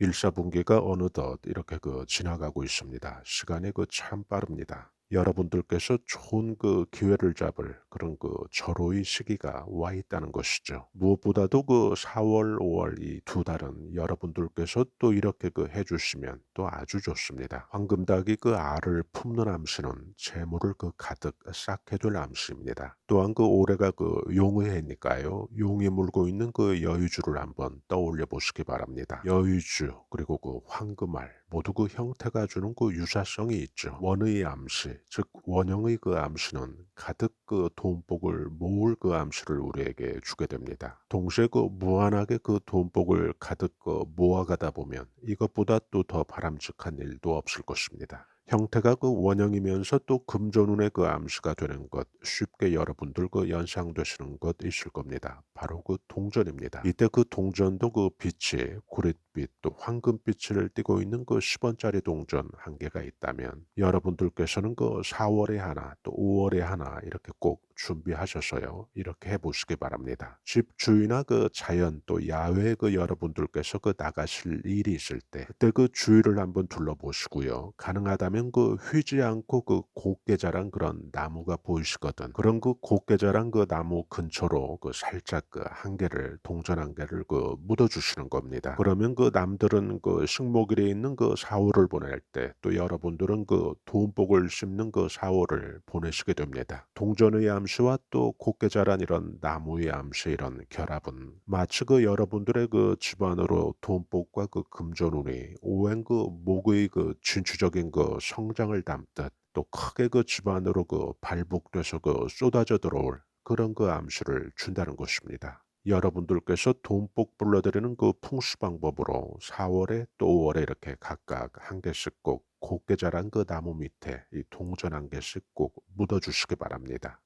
일사분기가 어느덧 이렇게 그 지나가고 있습니다. 시간이 그 참 빠릅니다. 여러분들께서 좋은 그 기회를 잡을 그런 그 절호의 시기가 와 있다는 것이죠. 무엇보다도 그 4월, 5월 이 두 달은 여러분들께서 또 이렇게 그 해주시면 또 아주 좋습니다. 황금닭이 그 알을 품는 암시는 재물을 그 가득 쌓게 될 암시입니다. 또한 그 올해가 그 용의 해니까요. 용이 물고 있는 그 여유주를 한번 떠올려 보시기 바랍니다. 여유주 그리고 그 황금알 모두 그 형태가 주는 그 유사성이 있죠. 원의 암시, 즉 원형의 그 암시는 가득 그 돈복을 모을 그 암시를 우리에게 주게 됩니다. 동시에 그 무한하게 그 돈복을 가득 그 모아가다 보면 이것보다 또 더 바람직한 일도 없을 것입니다. 형태가 그 원형이면서 또 금전운의 그 암시가 되는 것 쉽게 여러분들 그 연상되시는 것 있을 겁니다. 바로 그 동전입니다. 이때 그 동전도 그 빛이 구릿 빛 또 황금빛을 띠고 있는 그 10원짜리 동전 한 개가 있다면 여러분들께서는 그 4월에 하나 또 5월에 하나 이렇게 꼭 준비하셔서요. 이렇게 해보시기 바랍니다. 집 주위나 그 자연 또 야외에 그 여러분들께서 그 나가실 일이 있을 때 그때 그 주위를 한번 둘러보시고요. 가능하다면 그 휘지 않고 그 곱게 자란 그런 나무가 보이시거든. 그런 그 곱게 자란 그 나무 근처로 그 살짝 그 한 개를 동전 한 개를 그 묻어주시는 겁니다. 그러면 그 남들은 그 식목일에 있는 그 4월을 보낼 때 또 여러분들은 그 돈복을 씹는 그 4월을 보내시게 됩니다. 동전의 암시와 또 곱게 자란 이런 나무의 암시 이런 결합은 마치 그 여러분들의 그 집안으로 돈복과 그 금전운이 오행 그 목의 그 진취적인 그 성장을 담듯 또 크게 그 집안으로 그 발복돼서 그 쏟아져 들어올 그런 그 암시를 준다는 것입니다. 여러분들께서 돈복 불러드리는 그 풍수 방법으로 4월에 또 5월에 이렇게 각각 한 개씩 꼭 곱게 자란 그 나무 밑에 이 동전 한 개씩 꼭 묻어주시기 바랍니다.